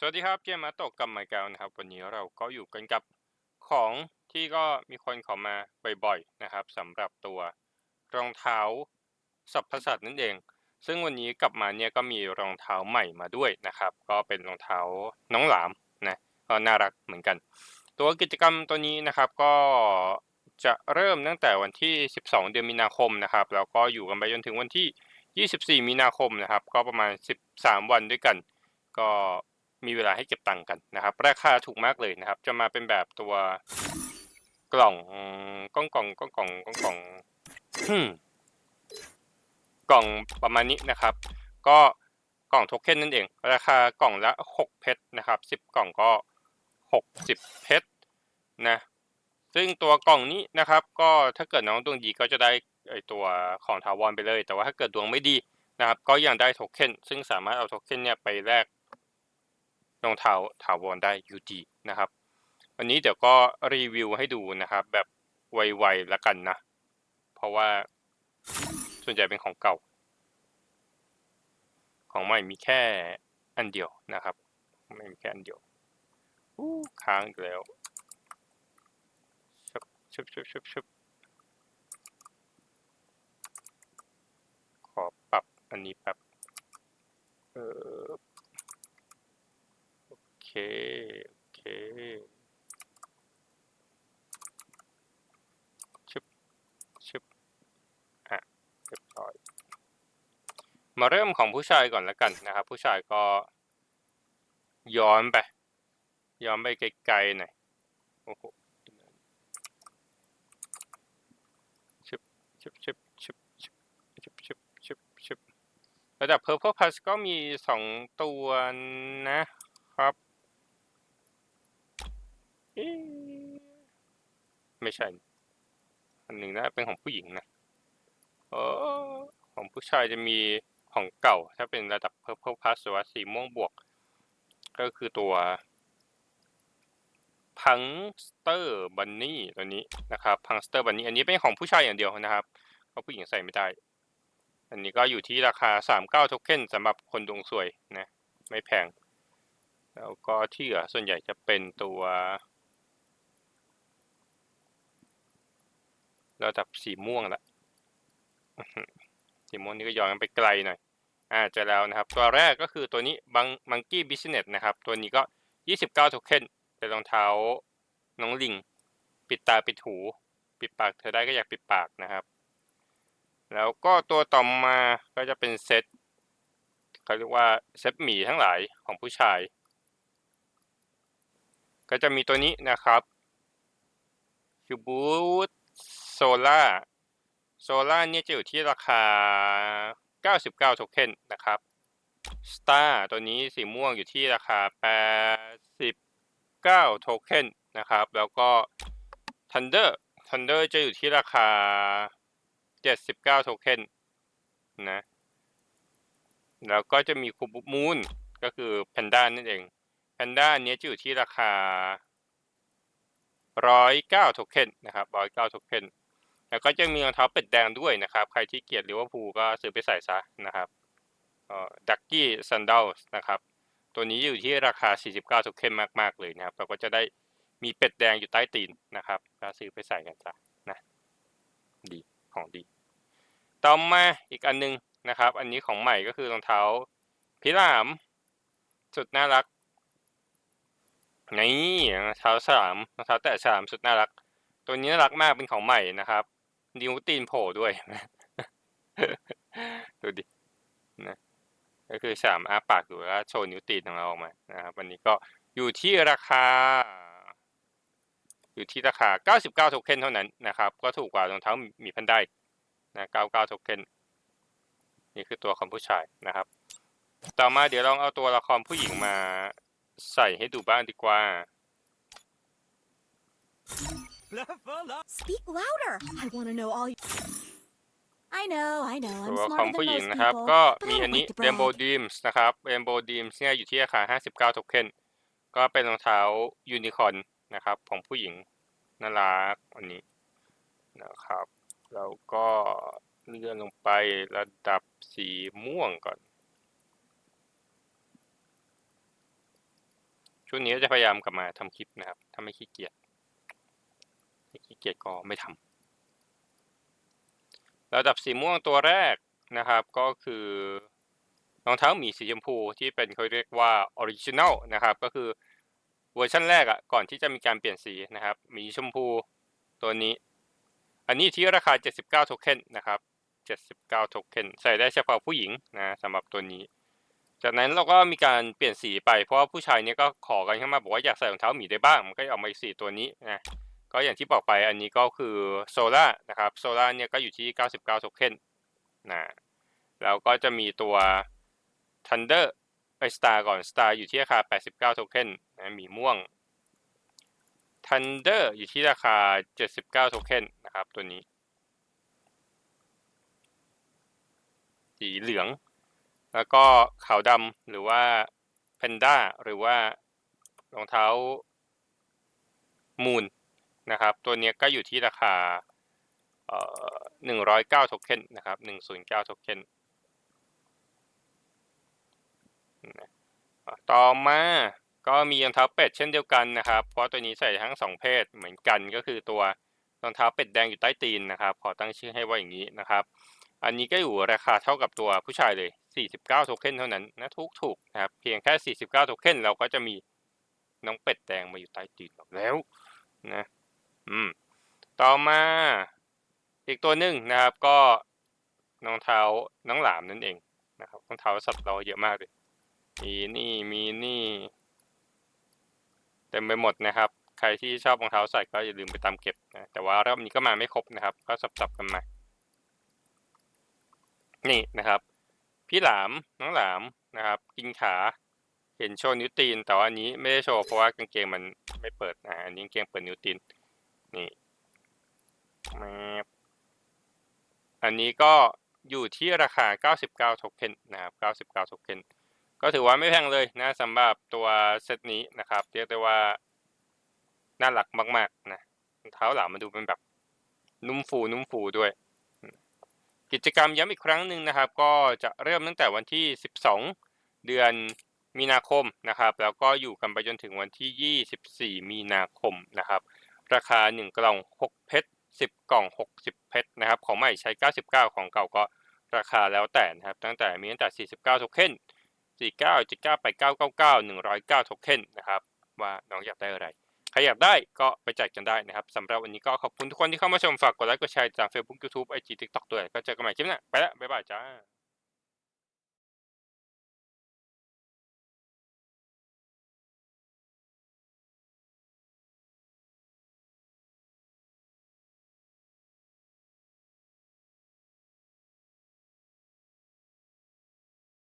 สวัสดีครับเกมมาตกกับไมเกลนะครับ วันนี้เราก็อยู่กันกับของที่ก็มีคนขอมาบ่อยๆนะครับสำหรับตัวรองเท้าสัพพสัตว์นั่นเอง ซึ่งวันนี้กลับมาเนี่ยก็มีรองเท้าใหม่มาด้วยนะครับ ก็เป็นรองเท้าน้องหลามนะก็น่ารักเหมือนกัน ตัวกิจกรรมตัวนี้นะครับก็จะเริ่มตั้งแต่วันที่ 12 เดือนมีนาคมนะครับแล้วก็อยู่กันไปจนถึงวันที่ 24 มีนาคมนะครับ ก็ประมาณ 13 วันด้วยกัน ก็ มีเวลาให้เก็บตังค์กันนะครับ ราคาถูกมากเลยนะครับ จะมาเป็นแบบตัวกล่องกล่องกล่องกล่องกล่องกล่องกล่องกล่องประมาณนี้นะครับ ก็กล่องโทเค็นนั่นเอง ราคากล่องละ6เพชรนะครับ10 กล่องก็ 60 เพชรนะ ซึ่งตัวกล่องนี้นะครับ ก็ถ้าเกิดน้องดวงดีก็จะได้ไอตัวของถาวรไปเลย แต่ว่าถ้าเกิดดวงไม่ดีนะครับ ก็ยังได้โทเค็นซึ่งสามารถเอาโทเค็นเนี่ยไปแลก รองเท้าถาวรได้อยู่ดีนะครับวันนี้เดี๋ยวก็รีวิวให้ดูนะครับ แบบไวๆล้วกันนะ เพราะว่าส่วนใหญ่เป็นของเก่า ของใหม่มีแค่อันเดียวนะครับ ไม่มีแค่อันเดียวอู้ค้างอีกแล้วชุบชุบชุบชุบชุบขอปรับอันนี้แป๊บเออโอ เค โอเคชุบชุบอะเรียบร้อย มาเริ่มของผู้ชายก่อนแล้วกันนะครับ ผู้ชายก็ย้อนไป ย้อนไปไกลๆหน่อยโอ้โหชึบชึบชึบชึบชึบชึบชึบชึบชึบระดับ Purple Plus ก็มีสองตัวนะครับ ไม่ใช่ อันหนึ่งนะเป็นของผู้หญิงนะเออของผู้ชายจะมีของเก่า ถ้าเป็นระดับ Purple Plus หรือว่าสีม่วงบวก ก็คือตัวพังสเตอร์บันนี่ตัวนี้นะครับพังสเตอร์บันนี่อันนี้เป็นของผู้ชายอย่างเดียวนะครับเพราะผู้หญิงใส่ไม่ได้ อันนี้ก็อยู่ที่ราคา39โทเค็นสำหรับคนดวงสวยนะ ไม่แพง แล้วก็ที่เหลือส่วนใหญ่จะเป็นตัว ระดับสีม่วงละอื้อหือสีม่วงนี่ก็ย้อนไปไกลหน่อยอ่าเจะแล้วนะครับ ตัวแรกก็คือตัวนี้บังมังกี้บิสเนสนะครับ ตัวนี้ก็ 29 โทเค็นเป็นรองเท้าน้องลิง ปิดตาปิดหู ปิดปากเธอได้ก็อยากปิดปากนะครับ แล้วก็ตัวต่อมาก็จะเป็นเซตเขาเรียกว่าเซตหมีทั้งหลายของผู้ชาย ก็จะมีตัวนี้นะครับคิวบูต โซล่าโซล่าเนี่ยจะอยู่ที่ราคา 99โทเค็นนะครับ Star ตัวนี้สีม่วงอยู่ที่ราคา 89โทเค็นนะครับ แล้วก็ Thunder Thunder จะอยู่ที่ราคา 79โทเค็นนะ แล้วก็จะมีคูบุมูนก็คือ Panda นั่นเอง Panda อันนี้จะอยู่ที่ราคา 109โทเค็นนะครับ 109โทเค็น แล้วก็จะมีรองเท้าเป็ดแดงด้วยนะครับ ใครที่เกียดลิเวอร์พูลก็ซื้อไปใส่ซะนะครับดักกี้ซันดัลนะครับ ตัวนี้อยู่ที่ราคา 49โทเค็นมาก ๆ เลยนะครับ เราก็จะได้มีเป็ดแดงอยู่ใต้ตีนนะครับก็ซื้อไปใส่กันซะนะดีของดี ต่อมาอีกอันนึงนะครับ อันนี้ของใหม่ก็คือรองเท้าพิรามสุดน่ารักนี่รองเท้าสามรองเท้าแตะสามสุดน่ารัก ตัวนี้น่ารักมากเป็นของใหม่นะครับ นิ้วตีนโผล่ด้วย ดูดินะก็คือสามอาปากดูแล้วโชว์นิ้วตีนของเราออกมานะครับวันนี้ก็อยู่ที่ราคา อยู่ที่ราคา 99 โทเค็นเท่านั้นนะครับ ก็ถูกกว่ารองเท้ามีแพนได้นะ 99 โทเค็นนี่คือตัวของผู้ชายนะครับ ต่อมาเดี๋ยวลองเอาตัวละครผู้หญิงมาใส่ให้ดูบ้างดีกว่า Speak louder. I want to know all. You... I know, I know. ตั I'm วของ smarter ผู้ than หญิง most นะครับ people, ก็ but มี I อัน don't นี้ like to Rainbow brag. Dreams นะครับ Rainbow Dreams เนี่ยอยู่ที่ราคา 59 โทเค็นก็เป็นรองเท้ายูนิคอร์นนะครับ ของผู้หญิงน่ารักอันนี้นะครับ แล้วก็เลื่อนลงไประดับสีม่วงก่อน ช่วงนี้ก็จะพยายามกลับมาทำคลิปนะครับ ถ้าไม่ขี้เกียจ ขี้เกียจก็ไม่ทำระดับสีม่วงตัวแรกนะครับ ก็คือรองเท้าหมีสีชมพูที่เป็นเขาเรียกว่าออริจินัลนะครับ ก็คือเวอร์ชันแรกอะก่อนที่จะมีการเปลี่ยนสีนะครับหมีชมพูตัวนี้ อันนี้ที่ราคา 79โทเค็นนะครับ79โทเค็นใส่ได้เฉพาะผู้หญิงนะสำหรับตัวนี้ จากนั้นเราก็มีการเปลี่ยนสีไปเพราะว่าผู้ชายเนี่ยก็ขอกันเข้ามาบอกว่าอยากใส่รองเท้าหมีได้บ้าง มันก็ออกมาอีกสีตัวนี้นะ ก็อย่างที่บอกไปอันนี้ก็คือโซล่านะครับโซล่าเนี่ยก็อยู่ที่ 99โทเค็นนะแล้วก็จะมีตัว Thunder ไอสตาร์ก่อนสตาร์อยู่ที่ราคา 89โทเค็นนะมีม่วง Thunder อยู่ที่ราคา 79โทเค็นนะครับตัวนี้ สีเหลือง แล้วก็ขาวดำหรือว่าแพนด้าหรือว่ารองเท้ามูน นะครับ ตัวนี้ก็อยู่ที่ราคาเอ่อหนึ่งร้อยเก้าโทเค็นนะครับหนึ่งศูนย์เก้าโทเค็นต่อมาก็มีรองเท้าเป็ดเช่นเดียวกันนะครับ เพราะตัวนี้ใส่ทั้งสองเพศเหมือนกันก็คือตัวรองเท้าเป็ดแดงอยู่ใต้ตีนนะครับ ขอตั้งชื่อให้ว่าอย่างนี้นะครับ อันนี้ก็อยู่ราคาเท่ากับตัวผู้ชายเลย 49 โทเค็นเท่านั้นนะถูกถูกๆนะครับ เพียงแค่ 49 โทเค็นเราก็จะมีน้องเป็ดแดงมาอยู่ใต้ตีนแล้วนะ อืมต่อมาอีกตัวหนึ่งนะครับ ก็รองเท้าน้องหลามนั่นเองนะครับรองเท้าสัตว์เราเยอะมากเลยมีนี่มีนี่เต็มไปหมดนะครับ ใครที่ชอบรองเท้าใส่ก็อย่าลืมไปตามเก็บนะแต่ว่ารอบนี้ก็มาไม่ครบนะครับ ก็สับๆกันมานี่นะครับ พี่หลามน้องหลามนะครับ กินขาเห็นโชว์นิ้วตีน แต่ว่าอันนี้ไม่ได้โชว์เพราะว่ากางเกงมันไม่เปิดอ่าอันนี้กางเกงเปิดนิ้วตีน นี่แมบอันนี้ก็อยู่ที่ราคา 99 โทเค็นนะครับ 99 โทเค็นก็ถือว่าไม่แพงเลยนะสำหรับตัวเซตนี้นะครับ เรียกได้ว่า น่ารักมากๆนะเท้าหลามมันดูเป็นแบบนุ่มฟูนุ่มฟูด้วย กิจกรรมย้ำอีกครั้งหนึ่งนะครับ ก็จะเริ่มตั้งแต่วันที่ 12 เดือนมีนาคมนะครับ แล้วก็อยู่กันไปจนถึงวันที่ 24 มีนาคมนะครับ ราคา 1 กล่อง 6 เพชร 10 กล่อง 60 เพชรนะครับ ของใหม่ใช้ 99 ของเก่าก็ราคาแล้วแต่นะครับ ตั้งแต่มีตั้งแต่ 49 โทเค็น 49 79 89 99 109 โทเค็นนะครับ ว่าน้องอยากได้อะไร ใครอยากได้ก็ไปจ่ายกันได้นะครับ สำหรับวันนี้ก็ขอบคุณทุกคนที่เข้ามาชม ฝากกดไลค์ กดแชร์จาก Facebook YouTube IG TikTok ด้วย ก็เจอกันใหม่คลิปหน้า ไปละบ๊ายบายจ้า